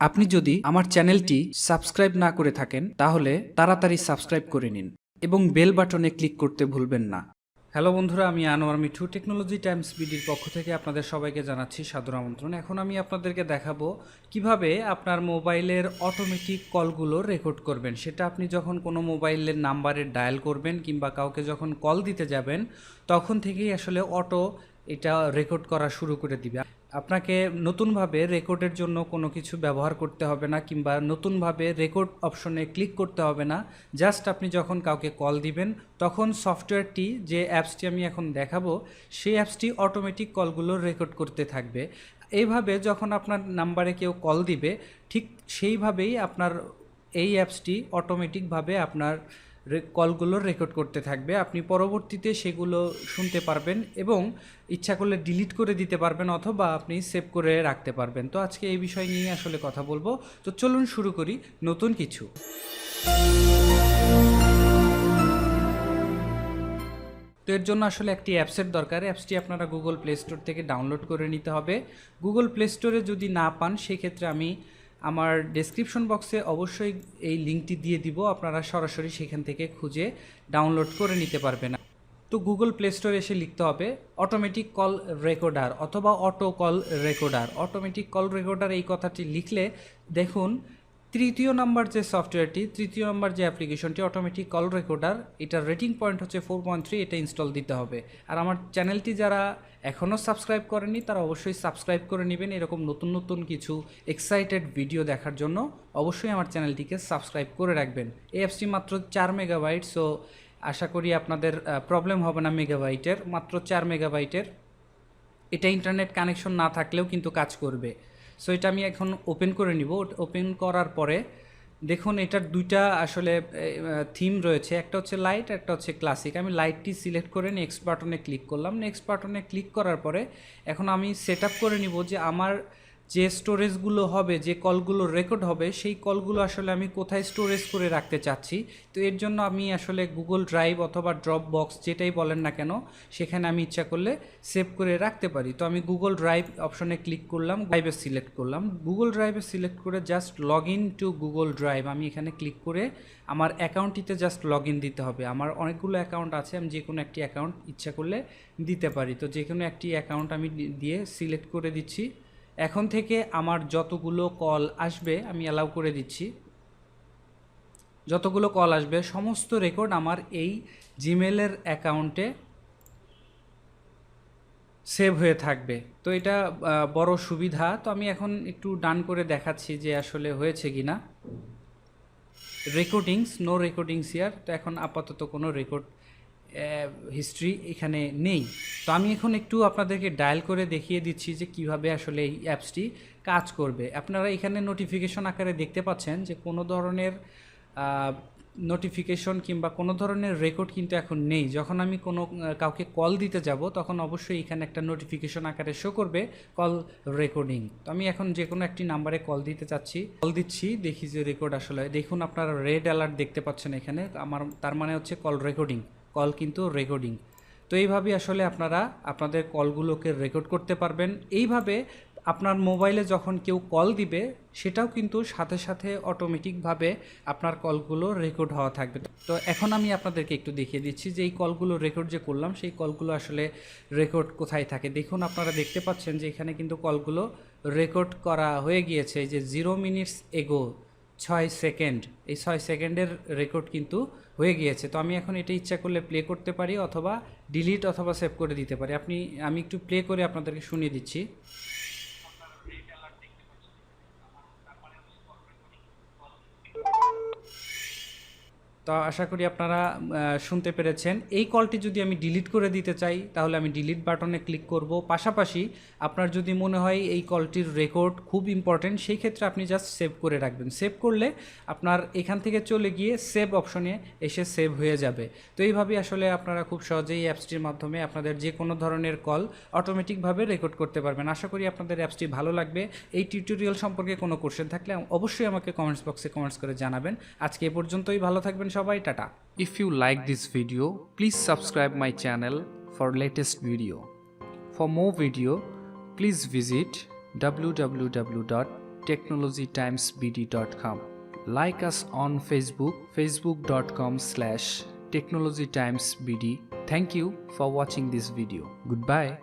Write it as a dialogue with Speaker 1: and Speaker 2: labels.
Speaker 1: আপনি যদি আমার চ্যানেলটি সাবস্ক্রাইব না করে থাকেন, তাহলে তাড়াতাড়ি সাবস্ক্রাইব করে নিন এবং বেল বাটনে ক্লিক করতে ভুলবেন না। হ্যালো বন্ধুরা, আমি আনোয়ার মিঠু, টেকনোলজি টাইমস বিডির পক্ষ থেকে আপনাদের সবাইকে জানাচ্ছি সাদর আমন্ত্রণ। এখন আমি আপনাদেরকে দেখাবো কীভাবে আপনার মোবাইলের অটোমেটিক কলগুলো রেকর্ড করবেন। সেটা আপনি যখন কোনো মোবাইলের নাম্বারে ডায়াল করবেন কিংবা কাউকে যখন কল দিতে যাবেন, তখন থেকেই আসলে অটো এটা রেকর্ড করা শুরু করে দিবে। আপনাকে নতুনভাবে রেকর্ডের জন্য কোনো কিছু ব্যবহার করতে হবে না কিংবা নতুনভাবে রেকর্ড অপশনে ক্লিক করতে হবে না। জাস্ট আপনি যখন কাউকে কল দিবেন, তখন সফটওয়্যারটি যে অ্যাপসটি আমি এখন দেখাবো, সেই অ্যাপসটি অটোমেটিক কলগুলো রেকর্ড করতে থাকবে। এইভাবে যখন আপনার নাম্বারে কেউ কল দিবে, ঠিক সেইভাবেই আপনার এই অ্যাপসটি অটোমেটিকভাবে আপনার কলগুলো রেকর্ড করতে থাকবে। আপনি পরবর্তীতে সেগুলো শুনতে পারবেন এবং ইচ্ছা করলে ডিলিট করে দিতে পারবেন অথবা আপনি সেভ করে রাখতে পারবেন। তো আজকে এই বিষয় নিয়ে আসলে কথা বলব। তো চলুন শুরু করি নতুন কিছু। তো এর জন্য আসলে একটি অ্যাপসের দরকার। অ্যাপসটি আপনারা গুগল প্লে স্টোর থেকে ডাউনলোড করে নিতে হবে। গুগল প্লে স্টোরে যদি না পান, সেক্ষেত্রে আমি আমার ডেসক্রিপশন বক্সে অবশ্যই এই লিঙ্কটি দিয়ে দিব। আপনারা সরাসরি সেখান থেকে খুঁজে ডাউনলোড করে নিতে পারবেন। তো গুগল প্লে স্টোরে এসে লিখতে হবে অটোমেটিক কল রেকর্ডার অথবা auto call recorder automatic call recorder এই কথাটি লিখলে দেখুন তৃতীয় নাম্বার যে সফটওয়্যারটি, তৃতীয় নাম্বার যে অ্যাপ্লিকেশনটি অটোমেটিক কল রেকর্ডার এটার রেটিং পয়েন্ট হচ্ছে ফোর পয়েন্ট থ্রি এটা ইনস্টল দিতে হবে। আর আমার চ্যানেলটি যারা এখনও সাবস্ক্রাইব করেনি তারা অবশ্যই সাবস্ক্রাইব করে নেবেন। এরকম নতুন নতুন কিছু এক্সাইটেড ভিডিও দেখার জন্য অবশ্যই আমার চ্যানেলটিকে সাবস্ক্রাইব করে রাখবেন। এই অ্যাপসটি মাত্র চার মেগাবাইট সো আশা করি আপনাদের প্রবলেম হবে না মেগাবাইটের মাত্র চার মেগাবাইটের এটা ইন্টারনেট কানেকশন না থাকলেও কিন্তু কাজ করবে। সো এটা আমি এখন ওপেন করে নিব। ওপেন করার পরে দেখুন, এটার দুইটা আসলে থিম রয়েছে। একটা হচ্ছে লাইট একটা হচ্ছে ক্লাসিক আমি লাইটটি সিলেক্ট করে নেক্সট বাটনে ক্লিক করলাম। নেক্সট বাটনে ক্লিক করার পরে এখন আমি সেট করে নিব যে আমার যে স্টোরেজগুলো হবে, যে কলগুলো রেকর্ড হবে, সেই কলগুলো আসলে আমি কোথায় স্টোরেজ করে রাখতে চাচ্ছি? তো এর জন্য আমি আসলে গুগল ড্রাইভ অথবা ড্রপ বক্স যেটাই বলেন না কেন, সেখানে আমি ইচ্ছা করলে সেভ করে রাখতে পারি। তো আমি গুগল ড্রাইভ অপশনে ক্লিক করলাম ড্রাইভে সিলেক্ট করলাম। গুগল ড্রাইভে সিলেক্ট করে just log in to Google Drive আমি এখানে ক্লিক করে আমার অ্যাকাউন্টটিতে জাস্ট লগ ইন দিতে হবে। আমার অনেকগুলো অ্যাকাউন্ট আছে, আমি যে কোনো একটি অ্যাকাউন্ট ইচ্ছা করলে দিতে পারি। তো যে কোনো একটি অ্যাকাউন্ট আমি দিয়ে সিলেক্ট করে দিচ্ছি। এখন থেকে আমার যতগুলো কল আসবে, আমি অ্যালাউ করে দিচ্ছি। যতগুলো কল আসবে, সমস্ত রেকর্ড আমার এই জিমেলের অ্যাকাউন্টে সেভ হয়ে থাকবে। তো এটা বড় সুবিধা। তো আমি এখন একটু ডান করে দেখাচ্ছি যে আসলে হয়েছে কি না রেকর্ডিংস নো রেকর্ডিংস ইয়ার তো এখন আপাতত কোনো রেকর্ড হিস্ট্রি এখানে নেই। তো আমি এখন একটু আপনাদেরকে ডায়াল করে দেখিয়ে দিচ্ছি যে কীভাবে আসলে এই অ্যাপসটি কাজ করবে। আপনারা এখানে নোটিফিকেশন আকারে দেখতে পাচ্ছেন যে কোনো ধরনের নোটিফিকেশন কিংবা কোনো ধরনের রেকর্ড কিন্তু এখন নেই। যখন আমি কোনো কাউকে কল দিতে যাব, তখন অবশ্যই এখানে একটা নোটিফিকেশন আকারে শো করবে কল রেকর্ডিং তো আমি এখন যে কোনো একটি নাম্বারে কল দিতে চাচ্ছি কল দিচ্ছি, দেখি যে রেকর্ড আসলে, দেখুন আপনারা রেড অ্যালার্ট দেখতে পাচ্ছেন এখানে, আমার, তার মানে হচ্ছে কল রেকর্ডিং কল কিন্তু রেকর্ডিং। তো এইভাবে আসলে আপনারা আপনাদের কলগুলোকে রেকর্ড করতে পারবেন। এইভাবে আপনার মোবাইলে যখন কেউ কল দিবে, সেটাও কিন্তু সাথে সাথে অটোমেটিকভাবে আপনার কলগুলো রেকর্ড হওয়া থাকবে। তো এখন আমি আপনাদেরকে একটু দেখিয়ে দিচ্ছি যে এই কলগুলো রেকর্ড যে করলাম, সেই কলগুলো আসলে রেকর্ড কোথায় থাকে। দেখুন, আপনারা দেখতে পাচ্ছেন যে এখানে কিন্তু কলগুলো রেকর্ড করা হয়ে গিয়েছে। যে জিরো মিনিটস এগো ছয় সেকেন্ড, এই ছয় সেকেন্ডের রেকর্ড কিন্তু হয়ে গিয়েছে। তো আমি এখন এটা ইচ্ছা করলে প্লে করতে পারি অথবা ডিলিট অথবা সেভ করে দিতে পারি। আপনি, আমি একটু প্লে করে আপনাদেরকে শুনিয়ে দিচ্ছি। তো আশা করি আপনারা শুনতে পেরেছেন। এই কলটি যদি আমি ডিলিট করে দিতে চাই, তাহলে আমি ডিলিট বাটনে ক্লিক করব। পাশাপাশি আপনার যদি মনে হয় এই কলটির রেকর্ড খুব ইম্পর্টেন্ট সেই ক্ষেত্রে আপনি জাস্ট সেভ করে রাখবেন। সেভ করলে আপনার এখান থেকে চলে গিয়ে সেভ অপশনে এসে সেভ হয়ে যাবে। তো এইভাবে আসলে আপনারা খুব সহজেই অ্যাপসটির মাধ্যমে আপনাদের যে কোনো ধরনের কল অটোমেটিকভাবে রেকর্ড করতে পারবেন। আশা করি আপনাদের অ্যাপসটি ভালো লাগবে। এই টিউটোরিয়াল সম্পর্কে কোনো কোশ্চেন থাকলে অবশ্যই আমাকে কমেন্টস বক্সে কমেন্টস করে জানাবেন। আজকে এ পর্যন্তই, ভালো থাকবেন সবাই tata. If you like this video please subscribe my channel for latest video for more video please visit www.technologytimesbd.com like us on facebook facebook.com slash technologytimesbd. Thank you for watching this video. Goodbye.